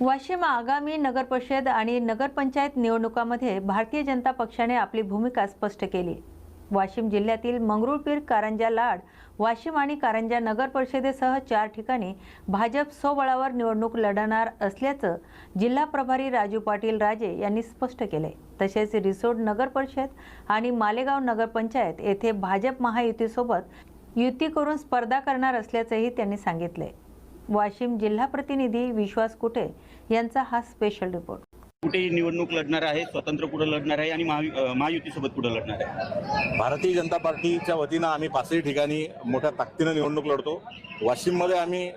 वाशिम आगामी नगरपरिषद आणि नगरपंचायत निवडणुकामध्ये भारतीय जनता पक्षाने आपली भूमिका स्पष्ट केली. वाशिम जिल्ह्यातील मंगरुळपीर कारंजा लाड वाशिम आणि कारंजा नगर परिषदेसह चार ठिकाणी भाजप स्वबळावर निवडणूक लढणार असल्याचं जिल्हा प्रभारी राजू पाटील राजे यांनी स्पष्ट केले तसेच रिसोड नगर परिषद आणि मालेगाव नगरपंचायत येथे भाजप महायुतीसोबत युती करून स्पर्धा करणार असल्याचंही त्यांनी सांगितले वाशिम जिल्हा प्रतिनिधी विश्वास कुटे यांचा हा स्पेशल रिपोर्ट कुठे निवडणूक लढणार आहे स्वतंत्र कुठं लढणार आहे आणि महायुतीसोबत कुठं लढणार आहे? भारतीय जनता पार्टीच्या वतीनं आम्ही पाचही ठिकाणी मोठ्या ताकदीनं निवडणूक लढतो. वाशिममध्ये आम्ही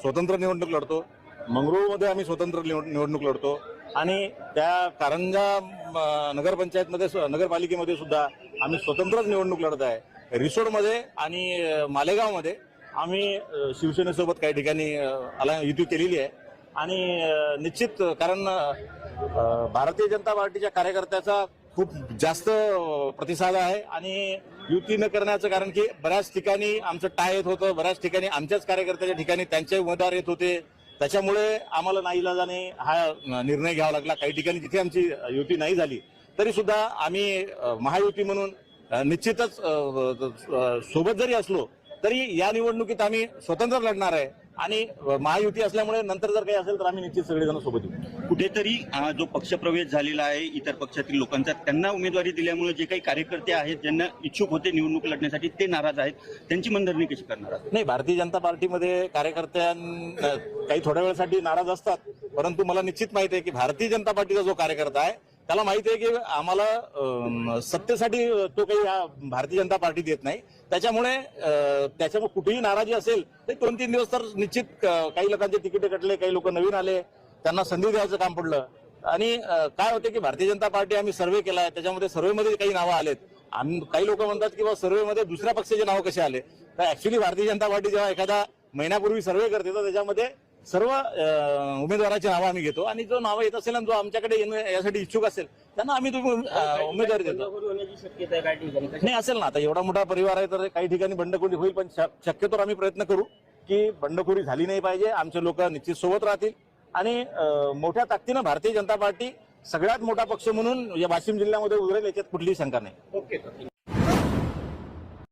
स्वतंत्र निवडणूक लढतो. मंगरुळमध्ये आम्ही स्वतंत्र निवड- निवडणूक लढतो. आणि त्या कारंजा नगरपंचायतमध्ये नगरपालिकेमध्ये सुद्धा आम्ही स्वतंत्रच निवडणूक लढत आहे. रिसोडमध्ये आणि मालेगावमध्ये आम्ही शिवसेनेसोबत काही ठिकाणी युती केलेली आहे. आणि निश्चित कारण भारतीय जनता पार्टीच्या कार्यकर्त्याचा खूप जास्त प्रतिसाद आहे. आणि युती न करण्याचं कारण की बऱ्याच ठिकाणी आमचं टाय येत होतं. बऱ्याच ठिकाणी आमच्याच कार्यकर्त्याच्या ठिकाणी त्यांचे उमेदवार येत होते. त्याच्यामुळे आम्हाला नाईलाजाने हा निर्णय घ्यावा लागला. काही ठिकाणी जिथे आमची युती नाही झाली तरी सुद्धा आम्ही महायुती म्हणून निश्चितच सोबत जरी असलो तरी या निवडणुकीत आम्ही स्वतंत्र लढणार आहे. आणि महायुती असल्यामुळे नंतर जर काही असेल तर आम्ही निश्चित सगळेजण सोबत येऊ. कुठेतरी जो पक्षप्रवेश झालेला आहे इतर पक्षातील लोकांचा त्यांना उमेदवारी दिल्यामुळे जे काही कार्यकर्ते आहेत ज्यांना इच्छुक होते निवडणूक लढण्यासाठी ते नाराज आहेत. त्यांची मनधरणी कशी करणार आहात? नाही भारतीय जनता पार्टीमध्ये कार्यकर्त्यां काही थोड्या वेळासाठी नाराज असतात. परंतु मला निश्चित माहिती आहे की भारतीय जनता पार्टीचा जो कार्यकर्ता आहे त्याला माहिती आहे की आम्हाला सत्तेसाठी तो काही भारतीय जनता पार्टी देत नाही. त्याच्यामुळे त्याच्यामुळे कुठेही नाराजी असेल तर दोन तीन दिवस तर निश्चित काही लोकांचे तिकिटे कटले काही लोक नवीन आले त्यांना संधी द्यायचं काम पडलं. आणि काय होते की भारतीय जनता पार्टी आम्ही सर्वे केलाय त्याच्यामध्ये सर्वेमध्ये काही नावं आलेत. आम्ही काही लोक म्हणतात की बा सर्वेमध्ये दुसऱ्या पक्षाचे नावं कसे आले? तर ऍक्च्युली भारतीय जनता पार्टी जेव्हा एखादा महिन्यापूर्वी सर्वे करते तर त्याच्यामध्ये सर्व उमेदवाराची नावं आम्ही घेतो आणि जो नावं येत असेल आणि जो आमच्याकडे यासाठी इच्छुक असेल त्यांना आम्ही उमेदवारी देतो. नाही असेल ना. आता एवढा मोठा परिवार आहे तर काही ठिकाणी बंडखोरी होईल पण शक- शक्यतोवर आम्ही प्रयत्न करू की बंडखोरी झाली नाही पाहिजे आमचे लोक निश्चित सोबत राहतील. आणि मोठ्या ताकदीनं भारतीय जनता पार्टी सगळ्यात मोठा पक्ष म्हणून या वाशिम जिल्ह्यामध्ये उतरेल याच्यात कुठलीही शंका नाही. ओके.